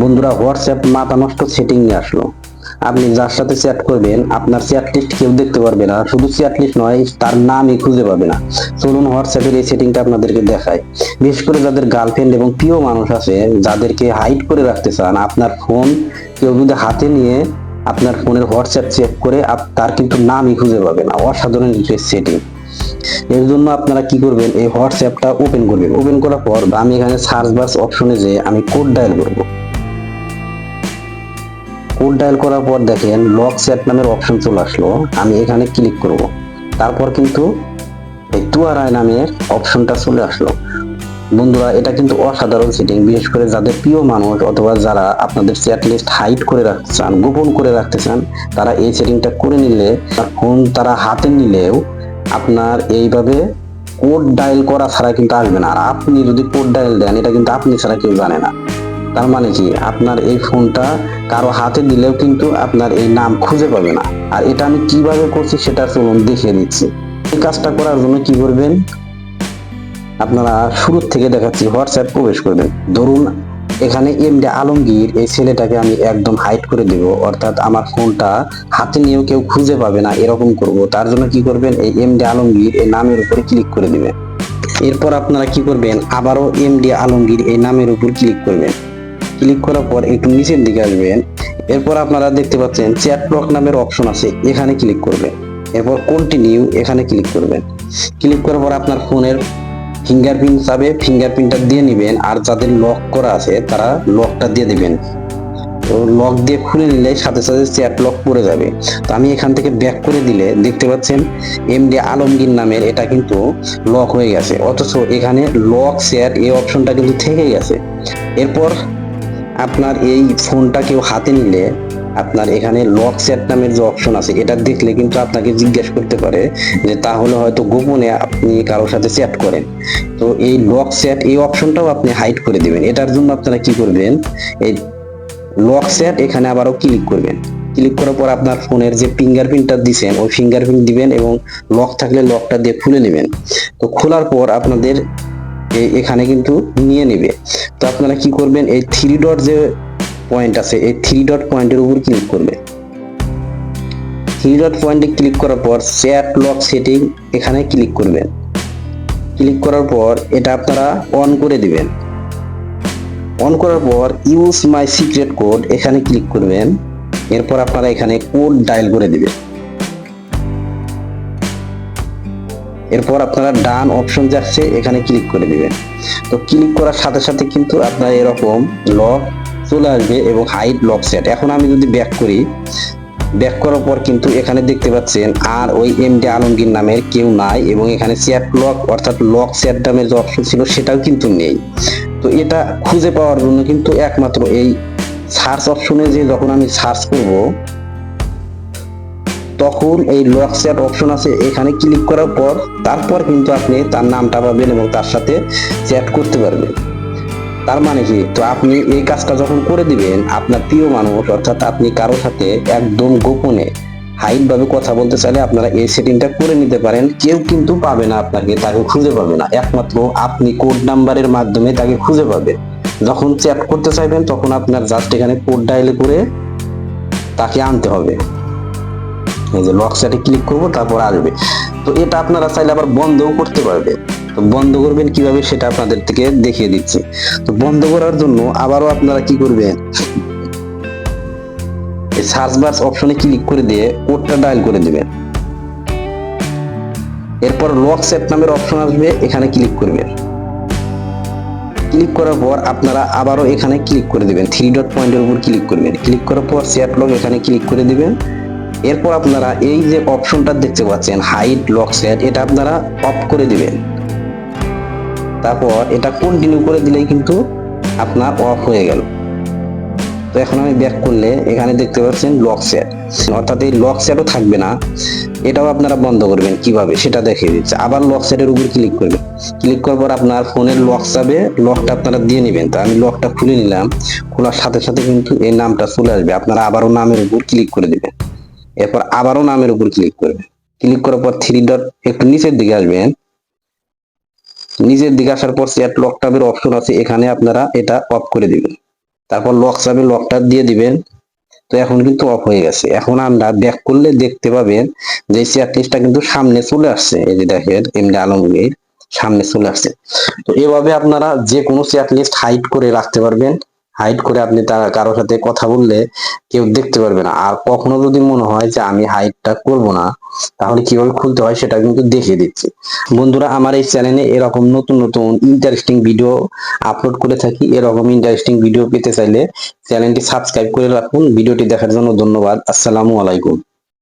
বন্ধুরা হোয়াটসঅ্যাপ মাথা নষ্ট সেটিং নিয়ে আসলো। আপনি যার সাথে চ্যাট করবেন, আপনার চ্যাট লিস্ট কেউ দেখতে পারবে না। শুধু চ্যাট লিস্ট নয়, তার নামই খুঁজে পাবে না। চলুন হোয়াটসঅ্যাপের এই সেটিংটা আপনাদেরকে দেখায় বিশেষ করে যাদের গার্লফ্রেন্ড এবং প্রিয় মানুষ আছে, যাদেরকে হাইড করে রাখতে চান, আপনার ফোন কেউ যদি হাতে নিয়ে আপনার ফোনের হোয়াটসঅ্যাপ চেক করে তার কিন্তু নামই খুঁজে পাবে না। অসাধারণ সেটিং এর জন্য আপনারা কি করবেন, এই হোয়াটসঅ্যাপটা ওপেন করবেন। ওপেন করার পর আমি এখানে সার্চ বাস অপশনে যে আমি কোড ডায়াল করব। কোড ডায়াল করার পর দেখেন লক সেট নামের অপশন চলে আসলো। আমি এখানে ক্লিক করব। তারপর কিন্তু এই টুয়ারাই নামের অপশনটা চলে আসলো। বন্ধুরা, এটা কিন্তু অসাধারণ সেটিং বিশেষ করে যাদের প্রিয় মানুষ অথবা যারা আপনাদের চ্যাট লিস্ট হাইড করে রাখতে চান, গোপন করে রাখতে চান, তারা এই সেটিংটা করে নিলে ফোন তারা হাতে নিলেও আপনার এইভাবে কোড ডায়াল করা ছাড়া কিন্তু আসবে না। আর আপনি যদি কোড ডায়াল দেন, এটা কিন্তু আপনি ছাড়া কেউ জানে না। তার মানে কি? আপনার এই ফোনটা কারও হাতে দিলেও কিন্তু আপনার এই নাম খুঁজে পাবে না। আর এটা আমি কীভাবে করছি সেটা চলুন দেখিয়ে দিচ্ছি এই কাজটা করার জন্য কি করবেন? আপনারা শুরু থেকে দেখাচ্ছি, হোয়াটসঅ্যাপ প্রবেশ করবেন। ধরুন, এখানে এমডি আলমগীর, এই ছেলেটাকে আমি একদম হাইড করে দেব। অর্থাৎ আমার ফোনটা হাতে নিয়েও কেউ খুঁজে পাবে না, এরকম করব। তার জন্য কি করবেন? এই এমডি আলমগীর এই নামের উপরে ক্লিক করে দিবেন। এরপর আপনারা কি করবেন? আবারও এমডি আলমগীর এই নামের উপর ক্লিক করবেন। ক্লিক করার পর একটু নিচের দিকে আসবেন। এরপর আপনারা দেখতে পাচ্ছেন চ্যাট ব্লক নামের অপশন আছে, এখানে ক্লিক করবেন। এরপর কন্টিনিউ এখানে ক্লিক করবেন। ক্লিক করার পর আপনার ফোনের ফিঙ্গারপ্রিন্ট চাবে ফিঙ্গারপ্রিন্টটা দিয়ে নেবেন, আর যাদের লক করা আছে, তারা লকটা দিয়ে দিবেন। তো লক দিয়ে খুলে নিলে সাথে সাথে চ্যাট লক পড়ে যাবে। তো আমি এখান থেকে ব্যাক করে দিলে দেখতে পাচ্ছেন এমডি আলমগীর নামের এটা কিন্তু লক হয়ে গেছে। অথচ এখানে লক চ্যাট এই অপশনটা কিন্তু থেকে গেছে। এরপর আপনার এই ফোনটা কেউ হাতে নিলে আপনার এখানে লক সেট নামের যে অপশন আছে, এটা দেখলে কিন্তু আপনাকে জিজ্ঞেস করতে পারে যে তাহলে হয়তো গোপনে আপনি কারোর সাথে চ্যাট করেন। তো এই লক সেট এই অপশনটাও আপনি হাইড করে দিবেন। এটার জন্য আপনারা কি করবেন? এই লক সেট এখানে আবারও ক্লিক করবেন। ক্লিক করার পর আপনার ফোনের যে ফিঙ্গারপ্রিন্টটা দিছেন, ওই ফিঙ্গারপ্রিন্ট দিবেন এবং লক থাকলে লকটা দিয়ে খুলে নেবেন। তো খোলার পর আপনাদের এখানে কিন্তু নিয়ে নেবে। তো আপনারা কি করবেন, এই থ্রি ডট যে পয়েন্ট আছে, এই থ্রি ডট পয়েন্টের উপর ক্লিক করবেন। থ্রি ডট পয়েন্টে ক্লিক করার পর চ্যাট লক সেটিং এখানে ক্লিক করবেন। ক্লিক করার পর এটা আপনারা অন করে দিবেন। অন করার পর ইউজ মাই সিক্রেট কোড এখানে ক্লিক করবেন। এরপর আপনারা এখানে কোড ডায়াল করে দিবেন। এরপর আপনারা ডান অপশন যাচ্ছে, এখানে ক্লিক করে দিবেন। তো ক্লিক করার সাথে সাথে কিন্তু আপনার এরকম লক চলে আসবে এবং হাইট লক সেট এখন আমি যদি ব্যাক করি ব্যাক করার পর কিন্তু এখানে দেখতে পাচ্ছেন, আর ওই এমডি আলমগীর নামের কেউ নাই এবং এখানে চ্যাট লক অর্থাৎ লক চ্যাট নামের যে অপশন ছিল, সেটাও কিন্তু নেই। তো এটা খুঁজে পাওয়ার জন্য কিন্তু একমাত্র এই সার্চ অপশনে যে যখন আমি সার্চ করব তখন এই লক চ্যাট অপশন আছে, এখানে ক্লিক করার পর তারপর কিন্তু আপনি তার নামটা পাবেন এবং তার সাথে চ্যাট করতে পারবেন। তার মানে কি? তো আপনি এই কাজটা যখন করে দিবেন, আপনার প্রিয় মানুষ, অর্থাৎ আপনি কারোর সাথে একদম গোপনে হাইট ভাবে কথা বলতে চাইলে আপনারা এই সেটিংটা করে নিতে পারেন। কেউ কিন্তু পাবে না আপনাকে, তাকে খুঁজে পাবে না। একমাত্র আপনি কোড নাম্বারের মাধ্যমে তাকে খুঁজে পাবেন যখন চ্যাট করতে চাইবেন, তখন আপনার জাস্ট এখানে কোড ডায়ালে করে তাকে আনতে হবে। এই যে লক সেটে ক্লিক করব, তারপর আসবে। তো এটা আপনারা চাইলে আবার বন্ধও করতে পারবে। তো বন্ধ করবেন কীভাবে সেটা আপনাদের থেকে দেখিয়ে দিচ্ছি। তো বন্ধ করার জন্য আবারও আপনারা কি করবেন? সার্চ বাস অপশনে ক্লিক করে দিয়ে কোডটা ডায়াল করে দিবেন এরপর লক সেট নামের অপশন আসবে, এখানে ক্লিক করবেন। ক্লিক করার পর আপনারা আবারও এখানে ক্লিক করে দিবেন। থ্রি ডট পয়েন্টের উপর ক্লিক করবেন। ক্লিক করার পর চ্যাট লক এখানে ক্লিক করে দিবেন। এরপর আপনারা এই যে অপশনটা দেখতে পাচ্ছেন হাইট লক সেট এটা আপনারা অফ করে দিবেন। তারপর এটা কন্টিনিউ করে দিলেই কিন্তু আপনার অফ হয়ে গেল। তো এখন আমি ব্যাক করলে এখানে দেখতে পাচ্ছেন লক সেট অর্থাৎ এই লক সেটও থাকবে না, এটাও আপনারা বন্ধ করবেন কীভাবে সেটা দেখিয়ে দিচ্ছে। আবার লক সেটের উপর ক্লিক করবেন। ক্লিক করার পর আপনার ফোনের লক যাবে লকটা আপনারা দিয়ে নেবেন। তো আমি লকটা খুলে নিলাম। খোলার সাথে সাথে কিন্তু এই নামটা চলে আসবে। আপনারা আবারও নামের উপর ক্লিক করে দিবেন। এরপর আবারও নামের উপর ক্লিক করবেন ক্লিক করার পর থ্রি ডট একটু নিচের দিকে আসবেন। নিচের দিকে আসার পর চ্যাট লক ট্যাবের অপশন আছে, এখানে আপনারা এটা অফ করে দিবেন। তারপর লক চাবি লকটা দিয়ে দিবেন। তো এখন কিন্তু অফ হয়ে গেছে। এখন আমরা ব্যাক করলে দেখতে পাবেন যে চেয়ার লিস্টটা কিন্তু সামনে চলে আসছে। এই যে দেখেন এমনি আলমগীর, সামনে চলে আসছে। তো এভাবে আপনারা যে কোনো চেয়ার লিস্ট হাইড করে রাখতে পারবেন। হাইড করে আপনি তার কারও সাথে কথা বললে কেউ দেখতে পারবে না। আর কখনো যদি মনে হয় যে আমি হাইডটা করব না, তাহলে কীভাবে খুলতে হয় সেটা কিন্তু দেখিয়ে দিচ্ছি। বন্ধুরা, আমার এই চ্যানেলে এরকম নতুন নতুন ইন্টারেস্টিং ভিডিও আপলোড করে থাকি। এরকম ইন্টারেস্টিং ভিডিও পেতে চাইলে চ্যানেলটি সাবস্ক্রাইব করে রাখুন। ভিডিওটি দেখার জন্য ধন্যবাদ। আসসালামু আলাইকুম।